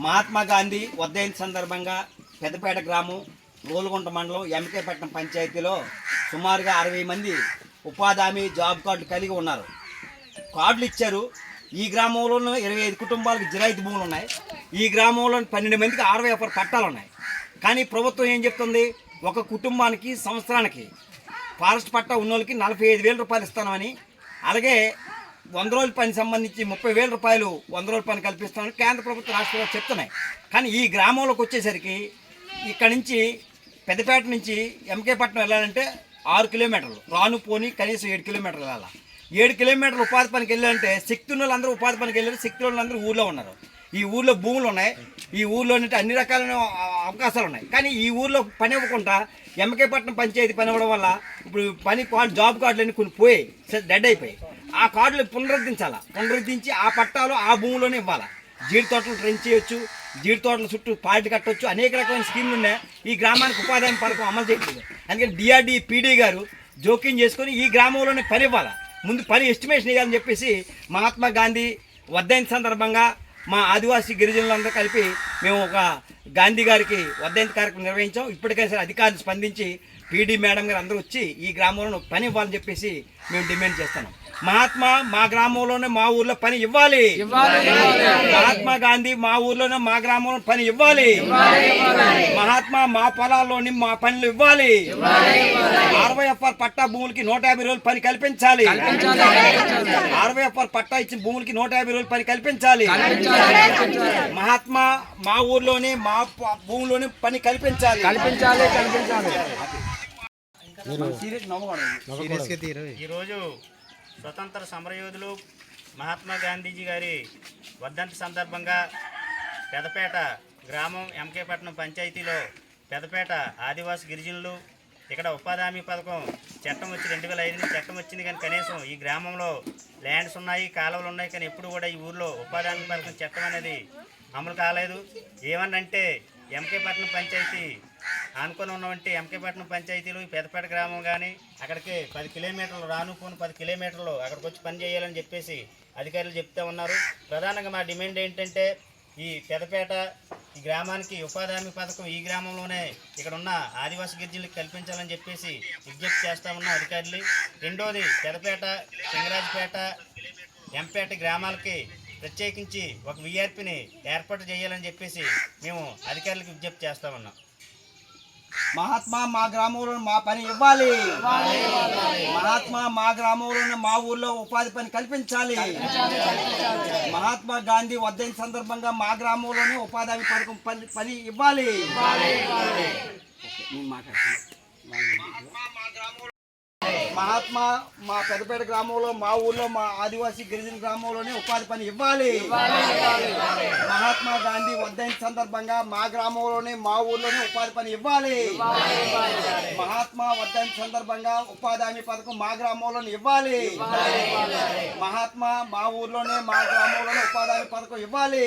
మహాత్మా గాంధీ ఉదయం సందర్భంగా పెద్దపేట గ్రామం రోలుగుంట మండలం ఎంకేపట్నం పంచాయతీలో సుమారుగా అరవై మంది ఉపాధి హామీ జాబ్ కార్డులు కలిగి ఉన్నారు. కార్డులు ఇచ్చారు. ఈ గ్రామంలోనూ ఇరవై ఐదు కుటుంబాలకు జిరాయితీ భూములు ఉన్నాయి. ఈ గ్రామంలో పన్నెండు మందికి అరవై ఒకరు పట్టాలు ఉన్నాయి. కానీ ప్రభుత్వం ఏం చెప్తుంది? ఒక కుటుంబానికి సంవత్సరానికి ఫారెస్ట్ పట్టా ఉన్నోళ్ళకి నలభై ఐదు వేల రూపాయలు ఇస్తామని అలాగే వంద రోజుల పని సంబంధించి ముప్పై వేల రూపాయలు వంద రోజుల పని కల్పిస్తామని కేంద్ర ప్రభుత్వం రాష్ట్ర చెప్తున్నాయి. కానీ ఈ గ్రామంలోకి వచ్చేసరికి ఇక్కడ నుంచి పెద్దపేట నుంచి ఎంకేపట్నం వెళ్ళాలంటే ఆరు కిలోమీటర్లు. రాను పోని కనీసం ఏడు కిలోమీటర్లు వెళ్ళాలి. ఏడు కిలోమీటర్లు ఉపాధి పనికి వెళ్ళాలంటే శక్తి ఉన్న వాళ్ళందరూ ఉపాధి పనికి వెళ్ళారు శక్తి వాళ్ళందరూ ఊళ్ళో ఉన్నారు. ఈ ఊళ్ళో భూములు ఉన్నాయి. ఈ ఊళ్ళో అన్ని రకాలైన అవకాశాలు ఉన్నాయి. కానీ ఈ ఊళ్ళో పని ఇవ్వకుండా ఎంకేపట్నం పంచాయతీ పని ఇవ్వడం వల్ల ఇప్పుడు పని కార్డు జాబ్ కార్డులన్నీ కొన్ని పోయి డెడ్ అయిపోయి ఆ కార్డులు పునరుద్ధరించాలా? పునరుద్ధరించి ఆ పట్టాలు ఆ భూమిలోనే ఇవ్వాలా? జీడి తోటలు ట్రెంచ్ చేయొచ్చు జీడి తోటల చుట్టూ పార్టీ కట్టొచ్చు అనేక రకమైన స్కీమ్లు ఉన్నాయి. ఈ గ్రామానికి ఉపాధి హామీ పథకం అమలు చేయట్లేదు. అందుకని డిఆర్డి పీడీ గారు జోక్యం చేసుకొని ఈ గ్రామంలోనే పని ఇవ్వాలా? ముందు పని ఎస్టిమేషన్ ఇవ్వాలని చెప్పేసి మహాత్మా గాంధీ వద్దైన సందర్భంగా మా ఆదివాసీ గిరిజనులందరూ కలిపి మేము ఒక గాంధీ గారికి వద్దైన కార్యక్రమం నిర్వహించాం. ఇప్పటికైనా సరే అధికారులు స్పందించి పీడీ మేడం గారు అందరూ వచ్చి ఈ గ్రామంలో పని ఇవ్వాలని చెప్పేసి మేము డిమాండ్ చేస్తున్నాం. మహాత్మా మా గ్రామంలోనే మా ఊర్లో పని ఇవ్వాలి. మహాత్మా గాంధీ మా ఊర్లోనే మా గ్రామంలో పని ఇవ్వాలి. మహాత్మా మా పొలాల్లోని మా పనులు ఇవ్వాలి. అరవై ఎఫ్ఆర్ పట్టా భూములకి నూట యాభై రోజులు పని కల్పించాలి. అరవై ఎఫ్ఆర్ పట్టా ఇచ్చిన భూములకి నూట యాభై రోజులు పని కల్పించాలి. మహాత్మా మా ఊర్లోనే మా భూమిలోనే పని కల్పించాలి. కల్పించాలి కల్పించాలి. ఈరోజు స్వతంత్ర సమరయోధులు మహాత్మా గాంధీజీ గారి వర్ధంతి సందర్భంగా పెదపేట గ్రామం ఎంకేపట్నం పంచాయతీలో పెదపేట ఆదివాసి గిరిజనులు ఇక్కడ ఉపాధి హామీ పథకం చట్టం వచ్చి రెండు వేల ఐదు చట్టం వచ్చింది కానీ కనీసం ఈ గ్రామంలో ల్యాండ్స్ ఉన్నాయి కాలువలు ఉన్నాయి కానీ ఎప్పుడు కూడా ఈ ఊర్లో ఉపాధి హామీ పథకం చట్టం అనేది అమలు కాలేదు. ఏమనంటే ఎంకేపట్నం పంచాయతీ ఆనుకొని ఉన్నవంటి ఎంకేపట్నం పంచాయతీలు ఈ పెద్దపేట గ్రామం కానీ అక్కడికి పది కిలోమీటర్లు రాను పోను పది కిలోమీటర్లు అక్కడికి వచ్చి పని చేయాలని చెప్పేసి అధికారులు చెప్తా ఉన్నారు. ప్రధానంగా మా డిమాండ్ ఏంటంటే ఈ పెదపేట ఈ గ్రామానికి ఉపాధి హామీ పథకం ఈ గ్రామంలోనే ఇక్కడ ఉన్న ఆదివాసీ గిరిజనులకు కల్పించాలని చెప్పేసి విజ్ఞప్తి చేస్తా ఉన్నాం అధికారులు. రెండోది పెదపేట సింగరాజపేట ఎంపేట గ్రామాలకి ప్రత్యేకించి ఒక వీఆర్పీని ఏర్పాటు చేయాలని చెప్పేసి మేము అధికారులకు విజ్ఞప్తి చేస్తా ఉన్నాం. మహాత్మా మా గ్రామంలో మా పని ఇవ్వాలి. మహాత్మా మా గ్రామంలోనే మా ఊర్లో ఉపాధి పని కల్పించాలి. మహాత్మా గాంధీ వద్దని సందర్భంగా మా గ్రామంలోనే ఉపాధి పథకం పని పని ఇవ్వాలి. మహాత్మా మా పెద్దపేట గ్రామంలో మా ఊర్లో మా ఆదివాసీ గిరిజన గ్రామంలోనే ఉపాధి పని ఇవ్వాలి. మహాత్మా గాంధీ వర్ధంతి సందర్భంగా మా గ్రామంలోనే మా ఊర్లోనే ఉపాధి పని ఇవ్వాలి. మహాత్మా వర్ధంతి సందర్భంగా ఉపాధి హామీ పథకం మా గ్రామంలోనే ఇవ్వాలి. మహాత్మా మా ఊర్లోనే మా గ్రామంలోనే ఉపాధి హామీ పథకం ఇవ్వాలి.